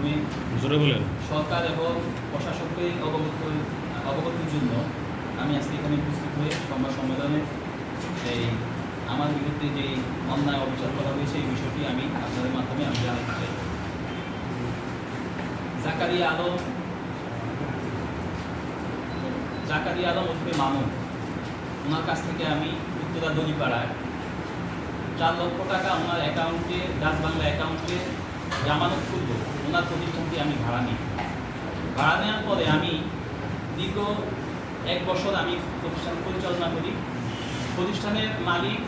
মাধ্যমে জোরে বলেন। সরকার এবং প্রশাসককে অবগত অবগতির জন্য আমি আজকে এখানে উপস্থিত হয়ে সংবাদ সম্মেলনে এই আমার বিরুদ্ধে যে অন্যায় অবিচার করা হয়েছে এই বিষয়টি আমি আপনাদের মাধ্যমে আমি জানাতে চাই। জাকারিয়া আলম জাকারিয়া আলম ওরফে মামুন ওনার কাছ থেকে আমি উত্তরা দলিপাড়ায় চার লক্ষ টাকা ওনার অ্যাকাউন্টে ডাচ বাংলা অ্যাকাউন্টে জামানত করব ওনার প্রতিষ্ঠানটি আমি ভাড়া নিই। ভাড়া নেওয়ার পরে আমি দীর্ঘ এক বছর আমি প্রতিষ্ঠান পরিচালনা করি। প্রতিষ্ঠানের মালিক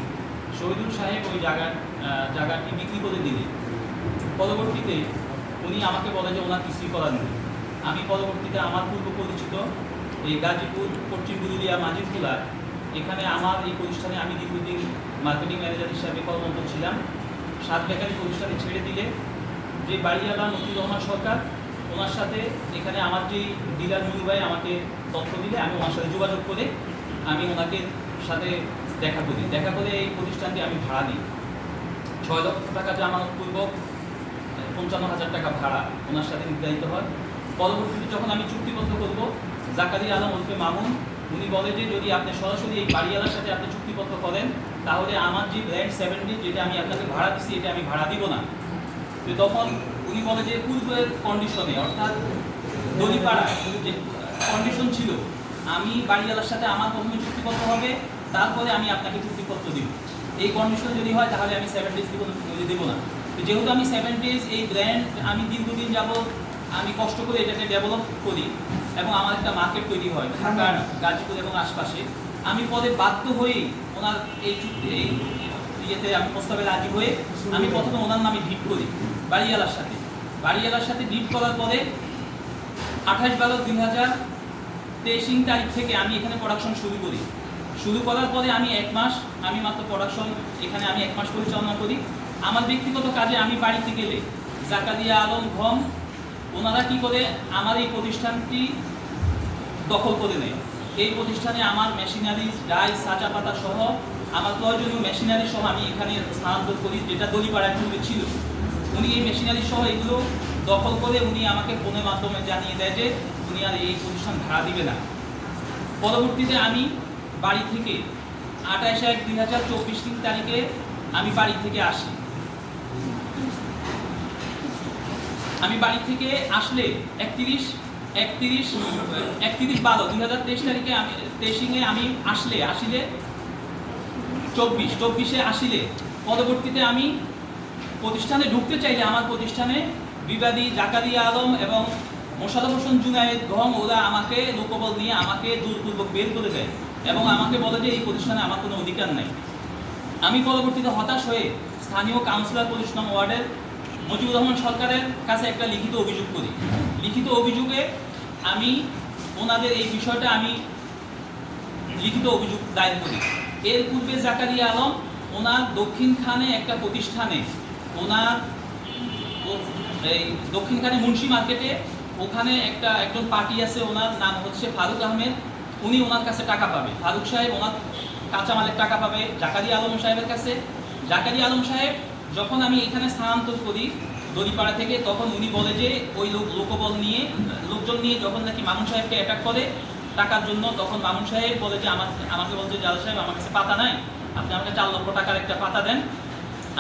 শহীদুল সাহেব ওই জায়গা জায়গাটি বিক্রি করে দিলেন। পরবর্তীতে উনি আমাকে বলে যে ওনার কিছুই করার নেই। আমি পরবর্তীতে আমার পূর্ব পরিচিত এই গাজীপুর, পশ্চিম পুরুলিয়া মাঝিরপুলা এখানে আমার এই প্রতিষ্ঠানে আমি দীর্ঘদিন মার্কেটিং ম্যানেজার হিসাবে কর্মরত ছিলাম। সাত বেকারি প্রতিষ্ঠানে ছেড়ে দিলে যে বাড়িওয়ালা মতিউর রহমান সরকার, ওনার সাথে এখানে আমার যে ডিলার নুরু ভাই আমাকে তথ্য দিলে, আমি ওনার সাথে যোগাযোগ করে আমি ওনাকে সাথে দেখা করি। দেখা করে এই প্রতিষ্ঠানটি আমি ভাড়া দিই। ছয় লক্ষ টাকা যে আমার পূর্বক পঞ্চান্ন হাজার টাকা ভাড়া ওনার সাথে নির্ধারিত হয়। পরবর্তীতে যখন আমি চুক্তিপত্র করব জাকারি আলম ওরফে মামুন, উনি বলে যে, যদি আপনি সরাসরি এই বাড়িওয়ালার সাথে আপনি চুক্তিপত্র করেন, তাহলে আমার যে ব্র্যান্ড সেভেন্টি যেটা আমি আপনাকে ভাড়া দিচ্ছি এটা আমি ভাড়া দিব না। তো তখন উনি বলে যে পূর্বের কন্ডিশনে অর্থাৎ দলিপাড়ায় যে কন্ডিশন ছিল, আমি বাড়িওয়ালার সাথে আমার প্রথমে চুক্তিপত্র হবে, তারপরে আমি আপনাকে চুক্তিপত্র দিব। এই কন্ডিশন যদি হয়, তাহলে আমি সেভেন ডেজ দিব দেবো না। যেহেতু আমি সেভেন ডেজ এই ব্র্যান্ড আমি দীর্ঘদিন যাবৎ আমি কষ্ট করে এটাকে ডেভেলপ করি এবং আমার একটা মার্কেট তৈরি হয়, ঢাকার, গাজীপুর এবং আশপাশে, আমি পরে বাধ্য হয়েই ওনার এই চুক্তি এই ইয়েতে আমি প্রস্তাবে রাজি হয়ে আমি প্রথমে ওনার নামে ডিট করি বাড়িওয়ালার সাথে। বাড়িওয়ালার সাথে ডিট করার পরে আঠাশ বারো দুই হাজার তেইশিং তারিখ থেকে আমি এখানে প্রোডাকশন শুরু করি। শুরু করার পরে আমি এক মাস আমি মাত্র প্রোডাকশন এখানে আমি এক মাস পরিচালনা করি। আমার ব্যক্তিগত কাজে আমি বাড়িতে গেলে জাকারিয়া আলম, ঘম, ওনারা কি করে আমার এই প্রতিষ্ঠানটি দখল করে নেয়। এই প্রতিষ্ঠানে আমার মেশিনারি ডাই সাচা পাতা সহ আমার প্রয়োজনীয় মেশিনারি সহ আমি এখানে স্থানান্তর করি, যেটা দলিপাড়ায় পূর্বে ছিল। উনি এই মেশিনারি সহ এগুলো দখল করে উনি আমাকে ফোনের মাধ্যমে জানিয়ে দেয় যে উনি আর এই প্রতিষ্ঠান ভাড়া দিবে না। পরবর্তীতে আমি বাড়ি থেকে আঠাশ এক দুই হাজার চব্বিশ তিন তারিখে আমি বাড়ি থেকে আসি। আমি বাড়ি থেকে আসলে একত্রিশ একত্রিশ একত্রিশ বারো, দুই হাজার তেইশ তারিখে আমি তেইশিংয়ে আমি আসলে, আসিলে চব্বিশ, চব্বিশে আসিলে পরবর্তীতে আমি প্রতিষ্ঠানে ঢুকতে চাইলে আমার প্রতিষ্ঠানে বিবাদী জাকারিয়া আলম এবং মোশারফ হোসেন জুনায়েদ গম ওরা আমাকে লোকবল নিয়ে আমাকে দূরপূর্বক বের করে দেয় এবং আমাকে বলে যে এই প্রতিষ্ঠানে আমার কোনো অধিকার নাই। আমি পরবর্তীতে হতাশ হয়ে স্থানীয় কাউন্সিলর নং ওয়ার্ডের মুজিবুর রহমান সরকারের কাছে একটা লিখিত অভিযোগ করি। লিখিত অভিযোগে আমি ওনাদের এই বিষয়টা আমি লিখিত অভিযোগ দায়ের করি। এর পূর্বে জাকারিয়া আলম ওনার দক্ষিণখানে একটা প্রতিষ্ঠানে ওনার এই দক্ষিণখানে মুন্সি মার্কেটে ওখানে একটা একজন পার্টি আছে, ওনার নাম হচ্ছে ফারুক আহমেদ। উনি ওনার কাছে টাকা পাবে। ফারুক সাহেব ওনার কাঁচামালের টাকা পাবে জাকারিয়া আলম সাহেবের কাছে। জাকারিয়া আলম সাহেব যখন আমি এখানে স্থানান্তর করি দড়িপাড়া থেকে তখন উনি বলে যে, ওই লোক লোকবল নিয়ে, লোকজন নিয়ে যখন নাকি মামুন সাহেবকে অ্যাটাক করে টাকার জন্য, তখন মামুন সাহেব বলে যে, আমার, আমাকে বলছে জাল সাহেব, আমার কাছে পাতা নাই। আপনি আমাকে চার লক্ষ টাকার একটা পাতা দেন।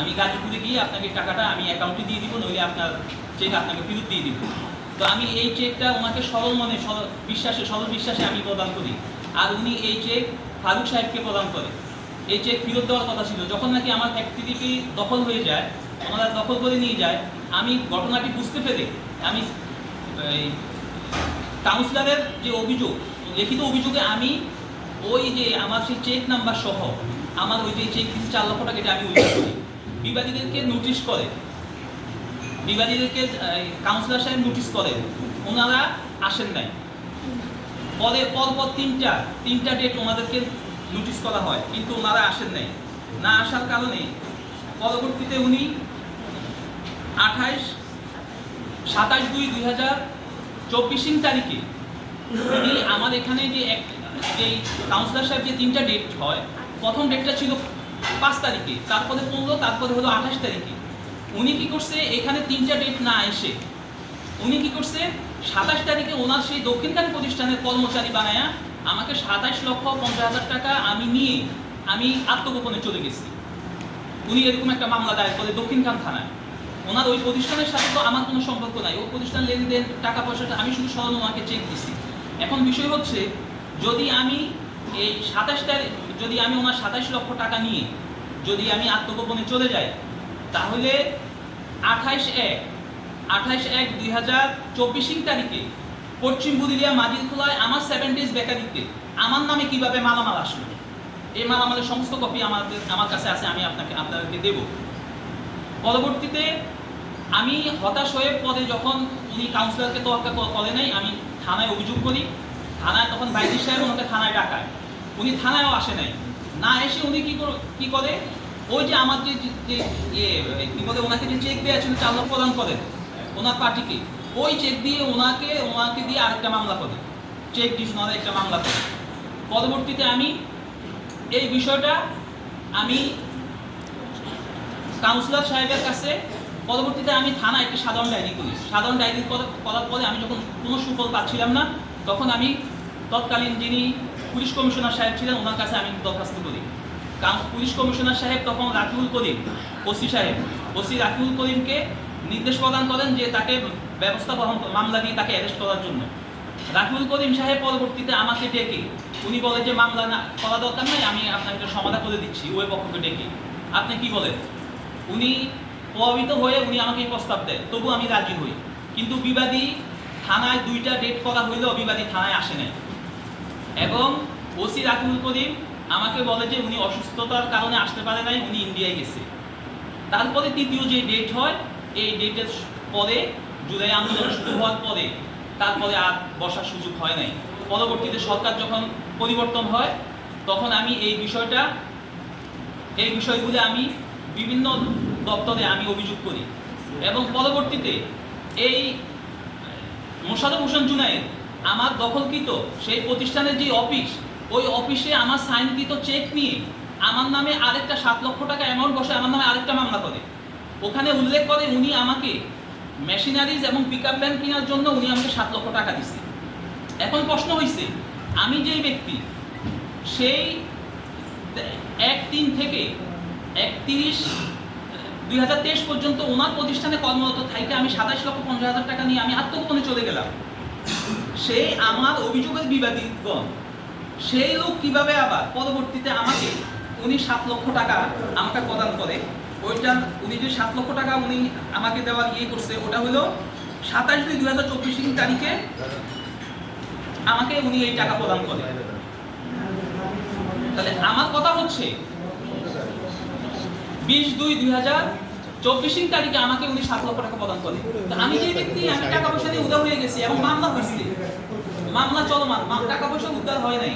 আমি গাজীপুরে গিয়ে আপনাকে টাকাটা আমি অ্যাকাউন্টে দিয়ে দিব, নইলে আপনার চেক আপনাকে ফেরত দিয়ে দিব। তো আমি এই চেকটা ওনাকে সরল মনে বিশ্বাসে, সরল বিশ্বাসে আমি প্রদান করি। আর উনি এই চেক ফারুক সাহেবকে প্রদান করে। এই চেক ফেরত দেওয়ার কথা ছিল। যখন নাকি আমার ফ্যাক্টরিটি দখল হয়ে যায়, ওনারা দখল করে নিয়ে যায় আমি ঘটনাটি বুঝতে পেরে আমি কাউন্সিলরের যে অভিযোগ, লিখিত অভিযোগে আমি ওই যে আমার সেই চেক নাম্বার সহ আমার ওই যে চেক দিচ্ছে চার লক্ষ টাকা এটা আমি উল্লেখ করি। বিবাদীদেরকে নোটিশ করে। বিবাদীদেরকে কাউন্সিলর সাহেব নোটিশ করে। ওনারা আসেন নাই। পরে পরপর তিনটা তিনটা ডেট ওনাদেরকে নোটিশ করা হয়, কিন্তু ওনারা আসেন নাই। না আসার কারণে পরবর্তীতে উনি আঠাইশ সাতাশ দুই দুই হাজার চব্বিশিং তারিখে। উনি আমার এখানে যে এক যে কাউন্সিলর সাহেব যে তিনটা ডেট হয়, প্রথম ডেটটা ছিল পাঁচ তারিখে, তারপরে পনেরো, তারপরে হলো আঠাশ তারিখে। উনি কি করছে, এখানে তিনটা ডেট না এসে, উনি কি করছে, সাতাশ তারিখে ওনার সেই দক্ষিণকারী প্রতিষ্ঠানের কর্মচারী বানায়া আমাকে সাতাশ লক্ষ পঞ্চাশ হাজার টাকা আমি নিয়ে আমি আত্মগোপনে চলে গেছি। উনি এরকম একটা মামলা দায়ের করে দক্ষিণখান থানায়। ওনার ওই প্রতিষ্ঠানের সাথে তো আমার কোনো সম্পর্ক নাই। ওই প্রতিষ্ঠান লেনদেন টাকা পয়সাটা আমি শুধু স্মরণ ওনাকে চেক দিছি। এখন বিষয় হচ্ছে, যদি আমি এই সাতাশ তারিখ, যদি আমি ওনার সাতাশ লক্ষ টাকা নিয়ে যদি আমি আত্মগোপনে চলে যাই, তাহলে আঠাইশ এক আঠাইশ এক দুই হাজার চব্বিশ তারিখে পশ্চিম বুদিলিয়া মাদিলখোলায় আমার সেভেন ডেজ বেকারিতে আমার নামে কীভাবে মালামাল আসলো? এই মালামালের সমস্ত কপি আমাদের, আমার কাছে আছে, আমি আপনাকে, আপনাদেরকে দেব। পরবর্তীতে আমি হতাশ হয়ে পরে যখন উনি কাউন্সিলরকে তোয়াক্কা করে নাই, আমি থানায় অভিযোগ করি। থানায় তখন বাইজি সাহেব ওনাকে থানায় ডাকায়। উনি থানায়ও আসে নাই। না এসে উনি কি কর- কি করে? ওই যে আমার যে ইয়ে কি বলে, ওনাকে যে চেক দেওয়া ছিল চালক প্রদান করেন ওনার পার্টিকে, ওই চেক দিয়ে ওনাকে ওনাকে দিয়ে আরেকটা মামলা করে। চেক ডিসনারে একটা মামলা করে। পরবর্তীতে আমি এই বিষয়টা আমি কাউন্সিলর সাহেবের কাছে পরবর্তীতে আমি থানায় একটি সাধারণ ডায়েরি করি। সাধারণ ডায়েরি করা- করার পরে আমি যখন কোনো সুফল পাচ্ছিলাম না, তখন আমি তৎকালীন যিনি পুলিশ কমিশনার সাহেব ছিলেন, ওনার কাছে আমি দরখাস্ত করি। পুলিশ কমিশনার সাহেব তখন রাকিবুল করিম, ওসি সাহেব। ওসি রাকিউল করিমকে নির্দেশ প্রদান করেন যে তাকে ব্যবস্থা গ্রহণ মামলা দিয়ে তাকে অ্যারেস্ট করার জন্য। রাকিউল করিম সাহেব পরবর্তীতে আমাকে ডেকে, উনি বলে যে মামলা না, করা দরকার নাই, আমি আপনাকে সমাধান করে দিচ্ছি ওই পক্ষকে ডেকে। আপনি কি বলেন? উনি প্রভাবিত হয়ে উনি আমাকে এই প্রস্তাব দেয়। তবু আমি রাজি হই। কিন্তু বিবাদী থানায় দুইটা ডেট করা হইলেও বিবাদী থানায় আসে নাই। এবং ওসি রাকিবুল করিম আমাকে বলে যে উনি অসুস্থতার কারণে আসতে পারে নাই, উনি ইন্ডিয়ায় গেছে। তারপরে তৃতীয় যে ডেট হয়, এই ডেটের পরে, জুলাই আন্দোলন শুরু হওয়ার পরে, তারপরে আর বসার সুযোগ হয় নাই। পরবর্তীতে সরকার যখন পরিবর্তন হয়, তখন আমি এই বিষয়টা, এই বিষয়গুলো আমি বিভিন্ন দপ্তরে আমি অভিযোগ করি। এবং পরবর্তীতে এই মোশারফ হোসেন জুনাইদ আমার দখলকৃত সেই প্রতিষ্ঠানের যে অফিস, ওই অফিসে আমার সাইনকৃত চেক নিয়ে আমার নামে আরেকটা সাত লক্ষ টাকা অ্যামাউন্ট বসে আমার নামে আরেকটা মামলা করে। ওখানে উল্লেখ করে উনি আমাকে মেশিনারিজ এবং পিক আপ ভ্যান কেনার জন্য উনি আমাকে সাত লক্ষ টাকা দিচ্ছে এখন প্রশ্ন হয়েছে আমি যেই ব্যক্তি, সেই এক তিন থেকে একত্রিশ, দুই পর্যন্ত ওনার প্রতিষ্ঠানে কর্মরত থাইকে আমি সাতাশ লক্ষ পঞ্চাশ হাজার টাকা নিয়ে আমি আত্মগোপনে চলে গেলাম। সেই আমার অভিযোগের বিবাদীগণ, সেই লোক কীভাবে আবার পরবর্তীতে আমাকে উনি সাত লক্ষ টাকা আমাকে প্রদান করে, ওইটা উনি যে সাত লক্ষ টাকা উনি আমাকে দেওয়ার ইয়ে করছে, ওটা হলো সাতাশ দুই দুই হাজার চব্বিশ তারিখে আমাকে উনি এই টাকা প্রদান করে। তাহলে আমার কথা হচ্ছে বিশ দুই দুই হাজার চব্বিশ তারিখে আমাকে উনি সাত লক্ষ টাকা প্রদান করে তো আমি যে ব্যক্তি, আমি টাকা পয়সা দিয়ে উদার হয়ে গেছি এবং মামলা হয়েছে। মামলা চলমান টাকা পয়সা উদ্ধার হয় নাই।